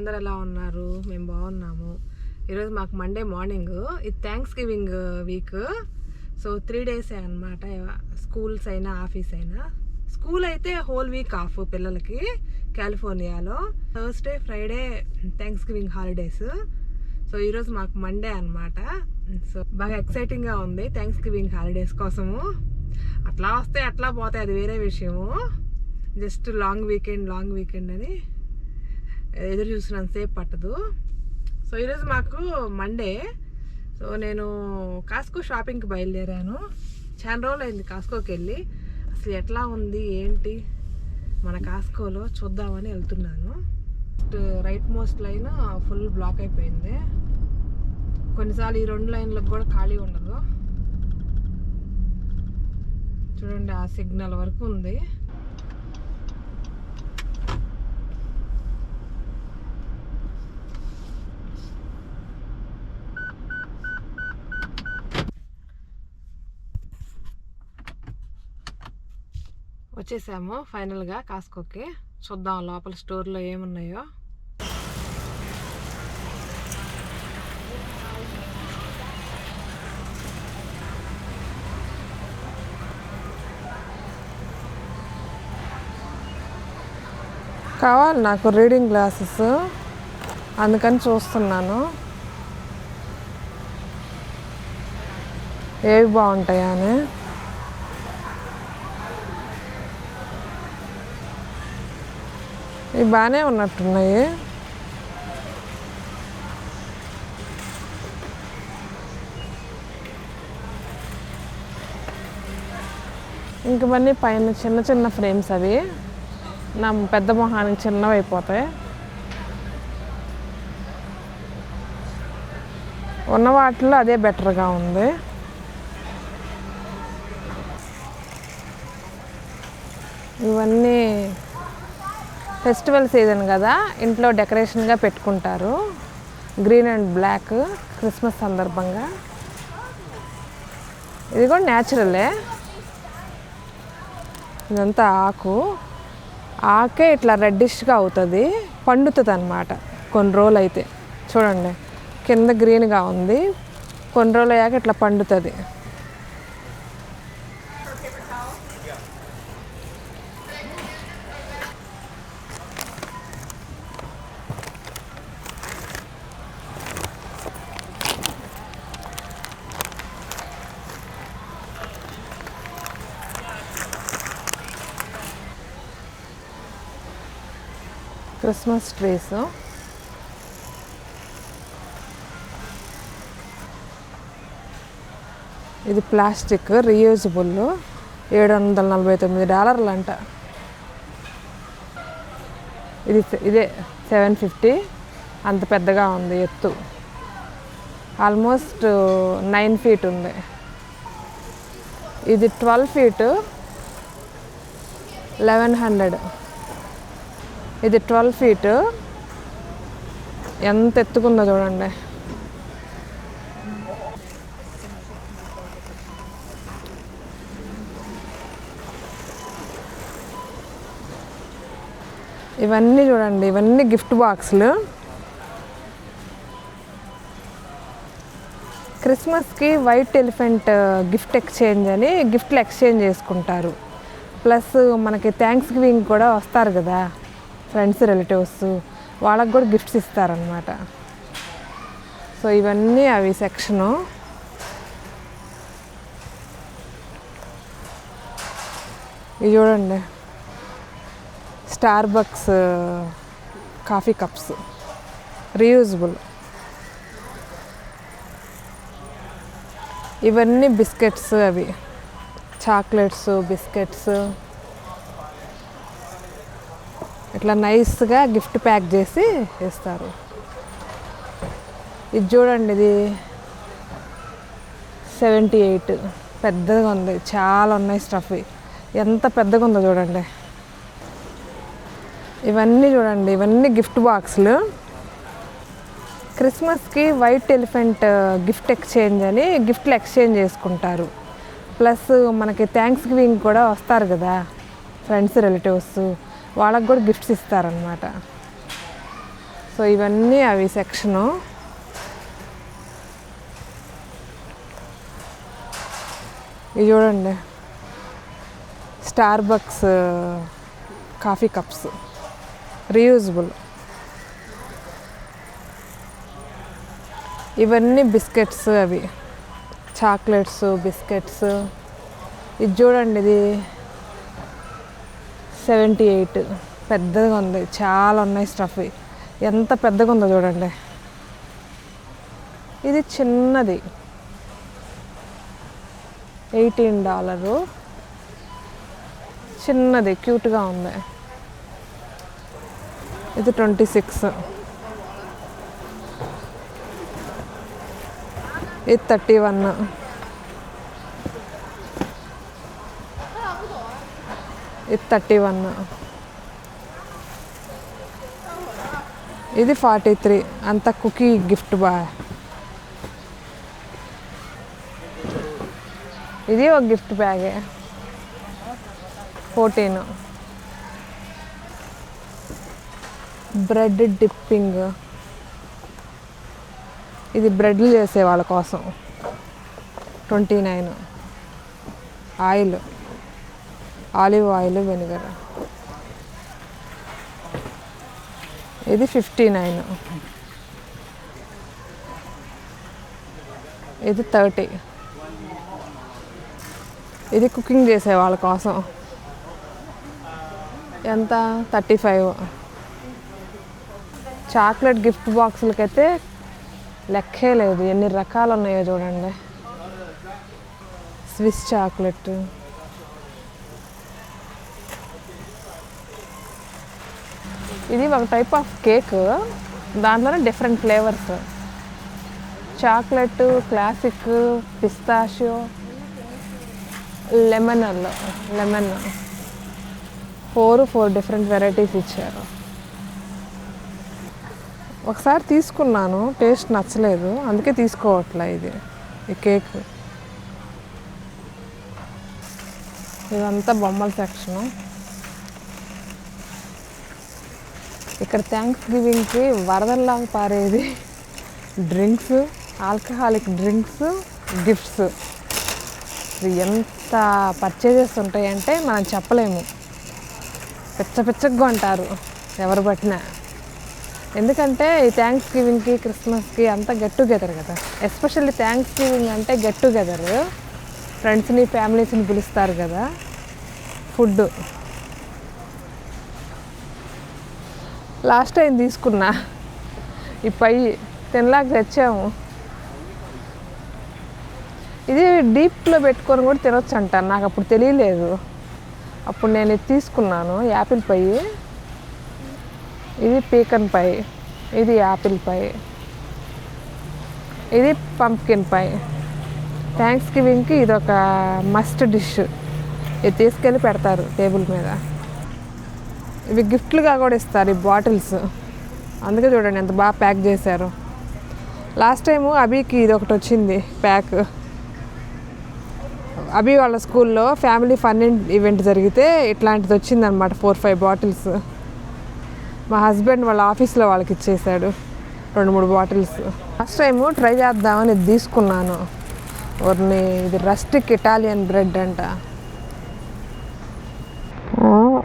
అందరు ఎలా ఉన్నారు మేము బాగున్నాము. ఈరోజు మాకు మండే మార్నింగ్ ఇది Thanksgiving week so three డేసే అనమాట స్కూల్స్ అయినా ఆఫీస్ అయినా. స్కూల్ అయితే హోల్ వీక్ ఆఫ్ పిల్లలకి కాలిఫోర్నియాలో Thursday Friday Thanksgiving holidays so ఈరోజు మాకు మండే అనమాట సో బాగా ఎక్సైటింగ్గా ఉంది థ్యాంక్స్ గివింగ్ హాలిడేస్ కోసము. అట్లా వస్తే అట్లా పోతాయి అది వేరే విషయము. Just long weekend long weekend అని ఎదురు చూసినంతసేపు పట్టదు. సో ఈరోజు మాకు మండే సో నేను కాస్కో షాపింగ్కి బయలుదేరాను. చాలా రోజులు అయింది కాస్కోకి వెళ్ళి. అసలు ఎట్లా ఉంది ఏంటి? మన కాస్కోలో చూద్దామని వెళ్తున్నాను. Right most line full block అయిపోయింది. కొన్నిసార్లు ఈ రెండు లైన్లకు కూడా ఖాళీ ఉండదు. చూడండి ఆ సిగ్నల్ వరకు ఉంది. వచ్చేసాము ఫైనల్గా కాస్కోకి. చూద్దాం లోపల స్టోర్లో ఏమున్నాయో. కావాలి నాకు రీడింగ్ గ్లాసెస్. అందుకని చూస్తున్నాను. ఏవి బాగుంటాయా అని. ఇవి బాగానే ఉన్నట్టున్నాయి. ఇంకవన్నీ పైన చిన్న చిన్న ఫ్రేమ్స్ అవి. నా పెద్ద మొహానికి చిన్నవి అయిపోతాయి. ఉన్న వాటిలో అదే బెటర్గా ఉంది. ఇవన్నీ ఫెస్టివల్ సీజన్ కదా ఇంట్లో డెకరేషన్గా పెట్టుకుంటారు. గ్రీన్ అండ్ బ్లాక్ క్రిస్మస్ సందర్భంగా. ఇది కూడా న్యాచురలే. ఇదంతా ఆకు. ఆకే ఇట్లా రెడ్డిష్గా అవుతుంది పండుతుంది అనమాట కొన్ని రోజులు అయితే చూడండి కింద గ్రీన్గా ఉంది. కొన్ని రోజులు అయ్యాక ఇట్లా పండుతుంది. Christmas trees. ఇది ప్లాస్టిక్ రీయూజబుల్ ఏడు వందల నలభై తొమ్మిది డాలర్లు అంట ఇది ఇదే సెవెన్ ఫిఫ్టీ. అంత పెద్దగా ఉంది ఎత్తు. ఆల్మోస్ట్ నైన్ ఫీట్ ఉంది. ఇది ట్వెల్వ్ ఫీట్ లెవెన్ హండ్రెడ్. ఇది ట్వెల్వ్ ఫీట్. ఎంత ఎత్తుకుందో చూడండి. ఇవన్నీ చూడండి ఇవన్నీ గిఫ్ట్ బాక్సులు. క్రిస్మస్కి వైట్ ఎలిఫెంట్ గిఫ్ట్ ఎక్స్చేంజ్ అని గిఫ్ట్లు ఎక్స్చేంజ్ చేసుకుంటారు. ప్లస్ మనకి థ్యాంక్స్ గివింగ్ కూడా వస్తారు కదా. ఫ్రెండ్స్ రిలేటివ్స్ వాళ్ళకి కూడా గిఫ్ట్స్ ఇస్తారనమాట సో ఇవన్నీ అవి సెక్షను. ఇవి చూడండి. Starbucks coffee cups reusable ఇవన్నీ బిస్కెట్స్ అవి. Chocolates biscuits. ఇట్లా నైస్గా గిఫ్ట్ ప్యాక్ చేసి ఇస్తారు ఇది చూడండి ఇది సెవెంటీ ఎయిట్. పెద్దగా ఉంది. చాలా ఉన్నాయి స్టఫ్. ఎంత పెద్దగా ఉందో చూడండి. ఇవన్నీ చూడండి ఇవన్నీ గిఫ్ట్ బాక్సులు. క్రిస్మస్కి వైట్ ఎలిఫెంట్ గిఫ్ట్ ఎక్స్చేంజ్ అని గిఫ్ట్లు ఎక్స్చేంజ్ చేసుకుంటారు. ప్లస్ మనకి థ్యాంక్స్ గివింగ్ కూడా వస్తారు కదా ఫ్రెండ్స్ రిలేటివ్స్. వాళ్ళకి కూడా గిఫ్ట్స్ ఇస్తారనమాట సో సో ఇవన్నీ అవి సెక్షను ఇవి చూడండి. Starbucks coffee cups reusable ఇవన్నీ బిస్కెట్స్ అవి. చాక్లెట్స్ బిస్కెట్స్ ఇది చూడండి ఇది సెవెంటీ ఎయిట్. పెద్దగా ఉంది. చాలా ఉన్నాయి స్టఫ్ ఎంత పెద్దగా ఉందో చూడండి. ఇది చిన్నది. Eighteen dollar. చిన్నది క్యూట్గా ఉంది. ఇది ట్వంటీ సిక్స్. ఇది థర్టీ వన్. ఇది థర్టీ వన్ ఇది ఫార్టీ త్రీ అంత కుకీ గిఫ్ట్ బాయ్ ఇది ఒక గిఫ్ట్ బ్యాగే ఫోర్టీన్ బ్రెడ్ డిప్పింగ్ ఇది బ్రెడ్లు చేసే వాళ్ళ కోసం. Twenty nine oil olive oil vinegar. ఇది ఫిఫ్టీ నైన్. ఇది థర్టీ. ఇది కుకింగ్ చేసే వాళ్ళ కోసం. ఎంత? Thirty five. చాక్లెట్ గిఫ్ట్ బాక్సులకైతే లెక్కే లేదు. ఎన్ని రకాలు ఉన్నాయో చూడండి. Swiss chocolate. ఇది ఒక టైప్ ఆఫ్ కేక్ దాంట్లోనే different flavours chocolate classic pistachio lemon lemon four four different varieties ఇచ్చారు. ఒకసారి తీసుకున్నాను టేస్ట్ నచ్చలేదు అందుకే తీసుకోవట్లే ఇది ఈ కేక్ ఇదంతా బొమ్మల సెక్షను ఇక్కడ థ్యాంక్స్ గివింగ్కి వరదల్లాగా పారేది డ్రింక్స్ ఆల్కహాలిక్ డ్రింక్స్ గిఫ్ట్స్ ఇది ఎంత పర్చేజెస్ ఉంటాయంటే మనం చెప్పలేము. పిచ్చ పిచ్చగా అంటారు ఎవరు పట్టినా. ఎందుకంటే ఈ థ్యాంక్స్ గివింగ్కి క్రిస్మస్కి అంతా గెట్ టుగెదర్ కదా. ఎస్పెషల్లీ థ్యాంక్స్ గివింగ్ అంటే గెట్ టుగెదర్ ఫ్రెండ్స్ని ఫ్యామిలీస్ని పిలుస్తారు కదా. ఫుడ్ లాస్ట్ టైం తీసుకున్నా. ఈ పై తినలాక తెచ్చాము. ఇది డీప్లో పెట్టుకొని కూడా తినొచ్చు అంట నాకు అప్పుడు తెలియలేదు. అప్పుడు నేను ఇది తీసుకున్నాను యాపిల్ పై. ఇది పీకన్ పై. ఇది యాపిల్ పై. ఇది పంప్కిన్ పై. థ్యాంక్స్ గివింగ్కి ఇది ఒక మస్ట్ డిష్. ఇది తీసుకెళ్ళి పెడతారు టేబుల్ మీద. ఇవి గిఫ్ట్లుగా కూడా ఇస్తారు ఈ బాటిల్స్. అందుకే చూడండి ఎంత బాగా ప్యాక్ చేశారు. లాస్ట్ టైము అభికి ఇది ఒకటి వచ్చింది ప్యాక్. అభి వాళ్ళ స్కూల్లో ఫ్యామిలీ ఫన్ ఈవెంట్ జరిగితే ఇట్లాంటిది వచ్చిందనమాట ఫోర్ ఫైవ్ బాటిల్స్. మా హస్బెండ్ వాళ్ళ ఆఫీస్లో వాళ్ళకి ఇచ్చేసాడు రెండు మూడు బాటిల్స్. ఫస్ట్ టైము ట్రై చేద్దామని ఇది తీసుకున్నాను. వారిని ఇది రస్టిక్ ఇటాలియన్ బ్రెడ్ అంట.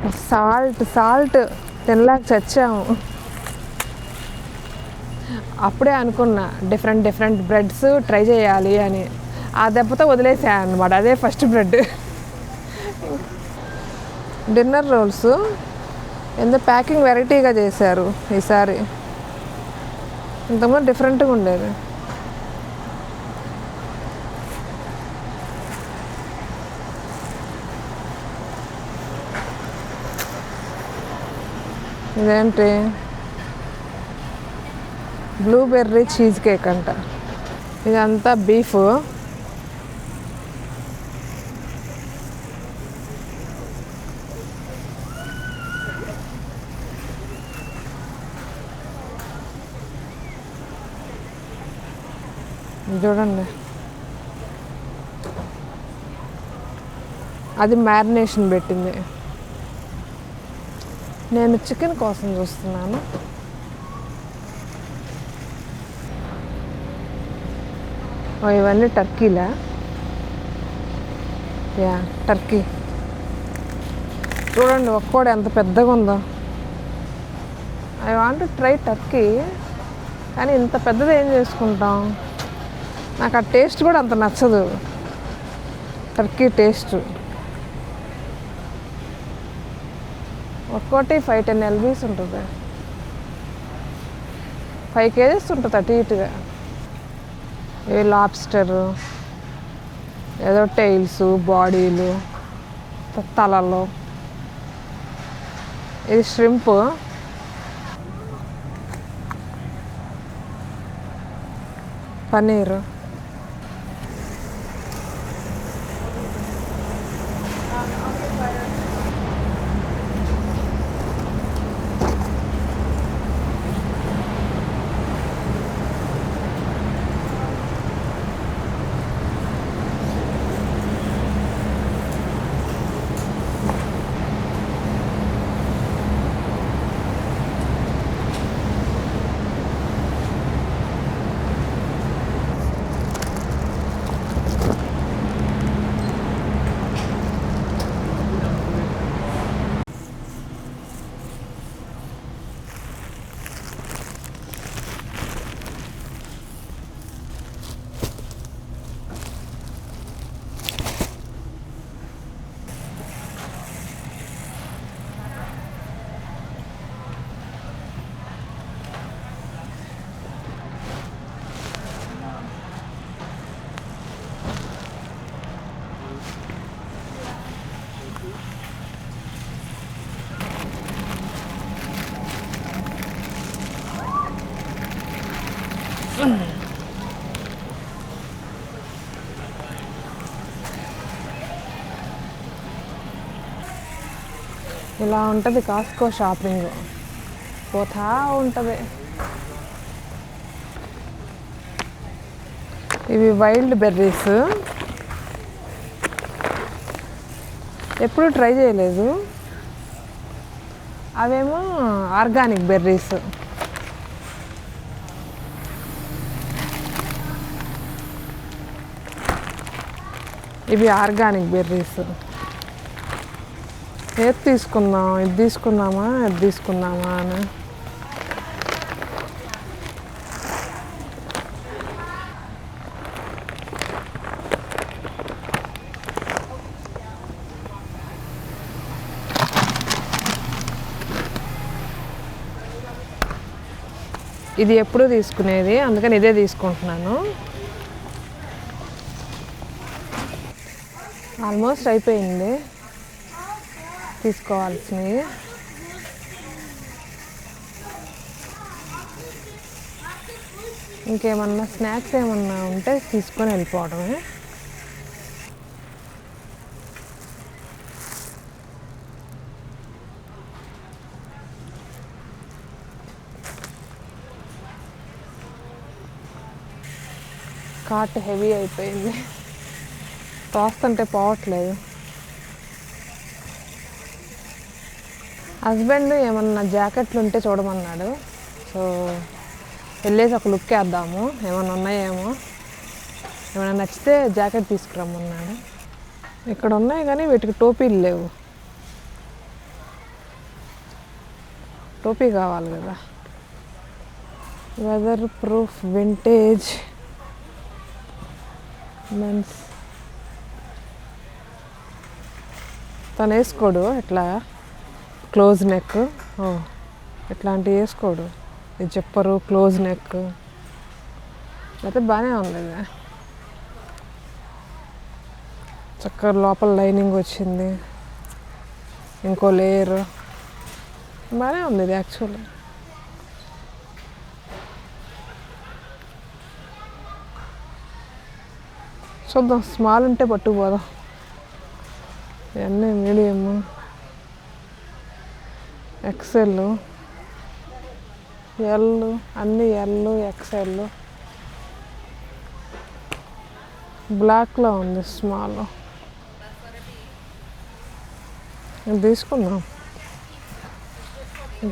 సాల్ట్ సాల్ట్ తినలేక చచ్చాము. అప్పుడే అనుకున్నా డిఫరెంట్ డిఫరెంట్ బ్రెడ్స్ ట్రై చేయాలి అని. ఆ దెబ్బతో వదిలేసాను అనమాట అదే ఫస్ట్ బ్రెడ్ డిన్నర్ రోల్స్ ఎంత ప్యాకింగ్ వెరైటీగా చేశారు ఈసారి. ఇంతకుముందు డిఫరెంట్గా ఉండేది. ఇదేంటి? బ్లూబెర్రీ చీజ్ కేక్ అంట. ఇదంతా బీఫ్ చూడండి. అది మ్యారినేషన్ పెట్టింది. నేను చికెన్ కోసం చూస్తున్నాను. ఇవన్నీ టర్కీలా? Yeah Turkey. చూడండి ఒక్కోడు ఎంత పెద్దగా ఉందో. ఐ వాంట్ ట్రై టర్కీ కానీ ఇంత పెద్దది ఏం చేసుకుంటాం? నాకు ఆ టేస్ట్ కూడా అంత నచ్చదు. Turkey taste. ఒక్కోటి ఫైవ్ టెన్ ఎల్బీస్ ఉంటుంది. ఫైవ్ కేజీస్ ఉంటుంది అటు ఇటుగా. ఏ లాబ్స్టర్ ఏదో టైల్స్ బాడీలు తలలు. ఇది ష్రింప్ పన్నీరు. ఇలా ఉంటుంది కాస్కో షాపింగ్ పోతా ఉంటుంది. ఇవి వైల్డ్ బెర్రీస్ ఎప్పుడు ట్రై చేయలేదు. అవేమో ఆర్గానిక్ బెర్రీస్ ఇవి ఆర్గానిక్ బెర్రీస్ ఏది తీసుకుందాం? ఇది తీసుకుందామా? ఇది తీసుకుందామా అని. ఇది ఎప్పుడు తీసుకునేది? అందుకని ఇదే తీసుకుంటున్నాను. ఆల్మోస్ట్ అయిపోయింది. తీసుకోవాల్సినవి. ఇంకేమన్నా స్నాక్స్ ఏమన్నా ఉంటే తీసుకొని వెళ్ళిపోవడమే. కార్ట్ హెవీ అయిపోయింది. తోస్తుంటే పోవట్లేదు. హస్బెండ్ ఏమన్నా జాకెట్లు ఉంటే చూడమన్నాడు. సో వెళ్ళేసి ఒక లుక్ వేద్దాము. ఏమన్నా ఉన్నాయేమో. ఏమైనా నచ్చితే జాకెట్ తీసుకురమ్మన్నాడు. ఇక్కడ ఉన్నాయి కానీ వీటికి టోపీలు లేవు. టోపీ కావాలి కదా. వెదర్ ప్రూఫ్ వింటేజ్ మెన్స్ తను వేసుకోడు ఇట్లా క్లోజ్ నెక్. ఇట్లాంటివి వేసుకోడు? ఇది చెప్పరు క్లోజ్ నెక్. అయితే బాగానే ఉంది చక్కగా లోపల లైనింగ్ వచ్చింది. ఇంకో లేయర్. బాగానే ఉంది ఇది యాక్చువల్లీ. చూద్దాం స్మాల్ ఉంటే పట్టుకుపోదాం. ఇవన్నీ మీడియం ఎక్సెల్ ఎల్ అన్ని ఎల్ ఎక్సెల్ బ్లాక్లో ఉంది స్మాల్ తీసుకుందాం.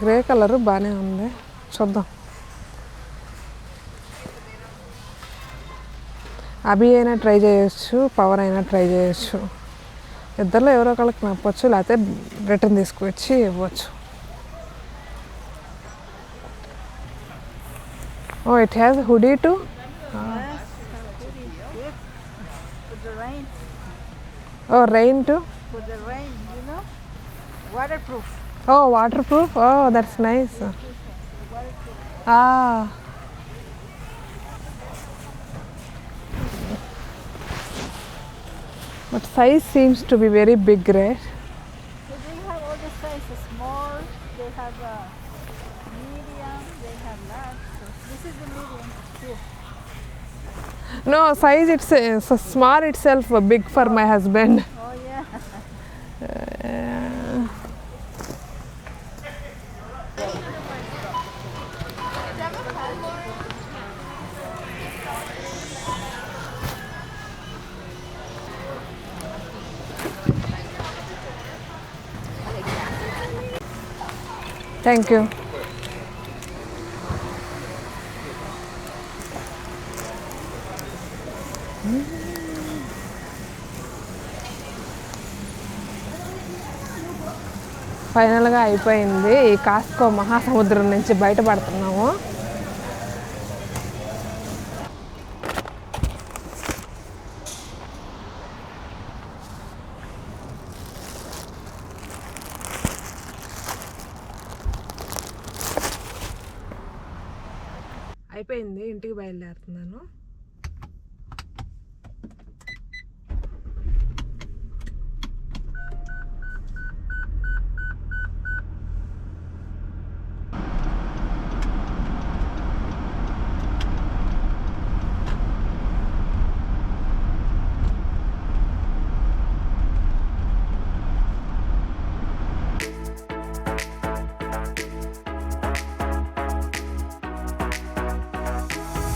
గ్రే కలర్ బాగానే ఉంది. చూద్దాం. అభి అయినా ట్రై చేయొచ్చు పవర్ అయినా ట్రై చేయొచ్చు. ఇద్దరిలో ఎవరో ఒకళ్ళకి నప్పొచ్చు లేకపోతే రిటర్న్ తీసుకొచ్చి ఇవ్వచ్చు. Oh, it has a hoodie too? Oh, rain too? For the rain, you know? Waterproof. Oh, waterproof? Oh, that's nice. Ah. But size seems to be very big, right? So they have all the sizes, small, they have medium, they have large. No, size it's uh, small itself, big for my husband. Oh, yeah. Uh, Thank you. ఫైనల్గా అయిపోయింది. ఈ కాస్కో మహాసముద్రం నుంచి బయటపడుతున్నాము. అయిపోయింది. ఇంటికి బయలుదేరుతున్నాను.